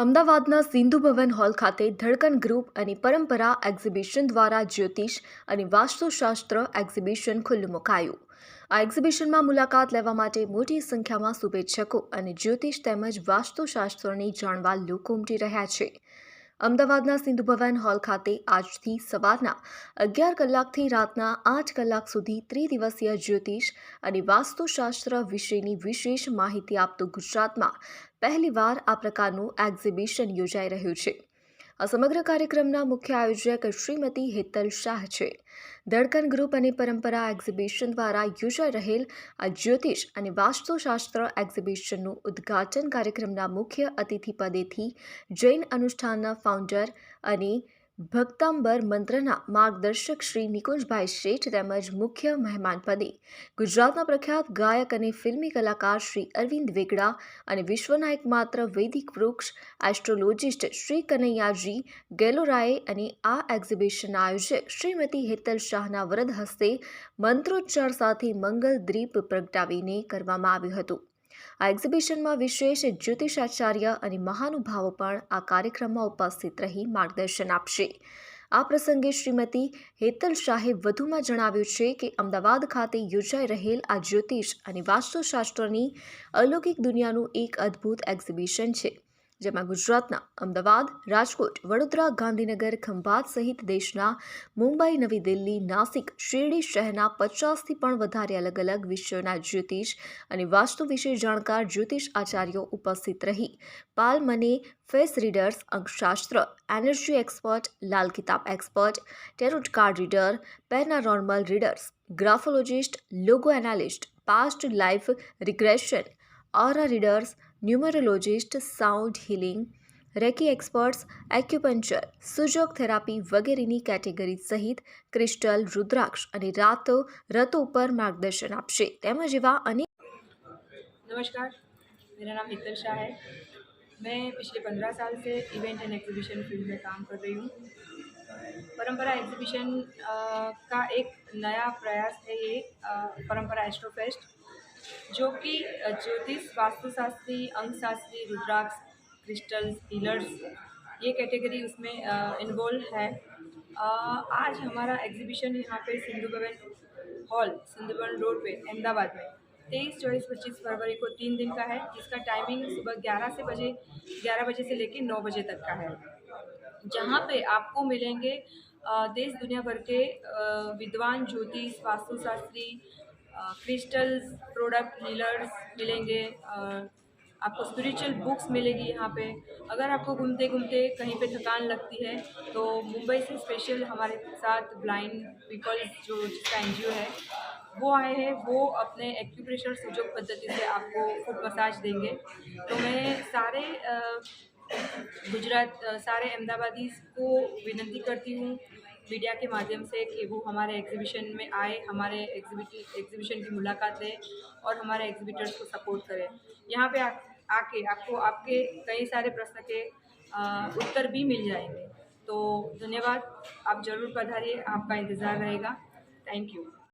અમદાવાદના સિંધુ ભવન હોલ ખાતે ધડકન ગ્રુપ અને પરંપરા એક્ઝિબિશન દ્વારા જ્યોતિષ અને વાસ્તુશાસ્ત્ર એક્ઝિબિશન ખુલ્લું મુકાયું. આ એક્ઝિબિશનમાં મુલાકાત લેવા માટે મોટી સંખ્યામાં શુભેચ્છકો અને જ્યોતિષ તેમજ વાસ્તુશાસ્ત્રોની જાણવા લોકો ઉમટી રહ્યા છે. અમદાવાદના સિંધુ ભવન હોલ ખાતે આજથી સવારના અગિયાર કલાકથી રાતના આઠ કલાક સુધી ત્રિદિવસીય જ્યોતિષ અને વાસ્તુશાસ્ત્ર વિશેની વિશેષ માહિતી આપતું ગુજરાતમાં પહેલીવાર આ પ્રકારનું એક્ઝિબિશન યોજાઈ રહ્યું છે. આ સમગ્ર કાર્યક્રમના મુખ્ય આયોજક શ્રીમતી હેતલ શાહ છે. ધડકન ગ્રુપ અને પરંપરા એક્ઝિબિશન દ્વારા યોજાઈ રહેલ આ જ્યોતિષ અને વાસ્તુશાસ્ત્ર એક્ઝિબિશનનું ઉદ્ઘાટન કાર્યક્રમના મુખ્ય અતિથિ પદેથી જૈન અનુષ્ઠાનના ફાઉન્ડર અને ભક્તાંબર મંત્રના માર્ગદર્શક શ્રી નિકુંજભાઈ શેઠ તેમજ મુખ્ય મહેમાન પદે ગુજરાતના પ્રખ્યાત ગાયક અને ફિલ્મી કલાકાર શ્રી અરવિંદ વેગડા અને વિશ્વના એકમાત્ર વૈદિક વૃક્ષ એસ્ટ્રોલોજિસ્ટ શ્રી કનૈયાજી ગેલોરાએ અને આ એક્ઝિબિશનના આયોજક શ્રીમતી હેતલ શાહના વરદ હસ્તે મંત્રોચ્ચાર સાથે મંગલ દ્વીપ પ્રગટાવીને કરવામાં આવ્યું હતું. આ એક્ઝિબિશનમાં વિશેષ જ્યોતિષાચાર્ય અને મહાનુભાવો પણ આ કાર્યક્રમમાં ઉપસ્થિત રહી માર્ગદર્શન આપશે. આ પ્રસંગે શ્રીમતી હેતલ શાહે વધુમાં જણાવ્યું છે કે અમદાવાદ ખાતે યોજાઈ રહેલ આ જ્યોતિષ અને વાસ્તુશાસ્ત્રની અલૌકિક દુનિયાનું એક અદ્ભુત એક્ઝિબિશન છે. જેમાં ગુજરાતના અમદાવાદ, રાજકોટ, વડોદરા, ગાંધીનગર, ખંભાત સહિત દેશના મુંબઈ, નવી દિલ્હી, નાસિક, શિરડી શહેરના પચાસથી પણ વધારે અલગ અલગ વિષયોના જ્યોતિષ અને વાસ્તુ વિશે જાણકાર જ્યોતિષ આચાર્યો ઉપસ્થિત રહી. પાલ મને face readers, અંકશાસ્ત્ર, energy expert, Lal Kitab expert, tarot card reader, paranormal readers, graphologist, logo analyst, past life regression, aura readers numerologist sound healing reiki experts acupuncture sujok therapy વગેરેની કેટેગરી સહિત ક્રિસ્ટલ રુદ્રાક્ષ અને રાતો રતો ઉપર માર્ગદર્શન આપશે તેમજ એવા અનેક नमस्कार मेरा नाम हितल शाह है मैं पिछले पंद्रह साल से इवेंट एंड एग्जीबिशन फील्ड में काम कर रही हूँ परंपरा एग्जीबिशन अ, का एक नया प्रयास है ये अ, परंपरा एस्ट्रोफेस्ट जो कि ज्योतिष वास्तुशास्त्री अंकशास्त्री रुद्राक्ष क्रिस्टल्स हीलर्स ये कैटेगरी उसमें इन्वॉल्व है। अ, आज हमारा एग्जीबिशन यहाँ पे सिंधु भवन हॉल सिंधु भवन रोड पे अहमदाबाद में। तेईस चौबीस पच्चीस फरवरी को तीन दिन का है जिसका टाइमिंग सुबह ग्यारह से बजे ग्यारह बजे से लेकर नौ बजे तक का है। जहाँ पे आपको मिलेंगे देश दुनिया भर के विद्वान ज्योतिष वास्तुशास्त्री क्रिस्टल्स, प्रोडक्ट हीलर्स मिलेंगे आपको स्पिरिचुअल बुक्स मिलेगी यहाँ पे। अगर आपको घूमते घूमते कहीं पे थकान लगती है तो मुंबई से स्पेशल हमारे साथ ब्लाइंड पीपल्स जो जिसका एन है, वो आए हैं, वो अपने एक्यूप्रेशर सुजोग पद्धति से आपको फुट मसाज देंगे। तो मैं सारे गुजरात सारे अहमदाबादीज को विनती करती हूँ मीडिया के माध्यम से कि वो हमारे एग्जीबिशन में आए हमारे एग्जीबिट एग्जीबिशन की मुलाकात लें और हमारे एग्जीबिटर्स को सपोर्ट करें। यहाँ पे आ, आके आपको आपके कई सारे प्रश्न के आ, उत्तर भी मिल जाएँगे। तो धन्यवाद आप ज़रूर पधारिए आपका इंतज़ार रहेगा। Thank you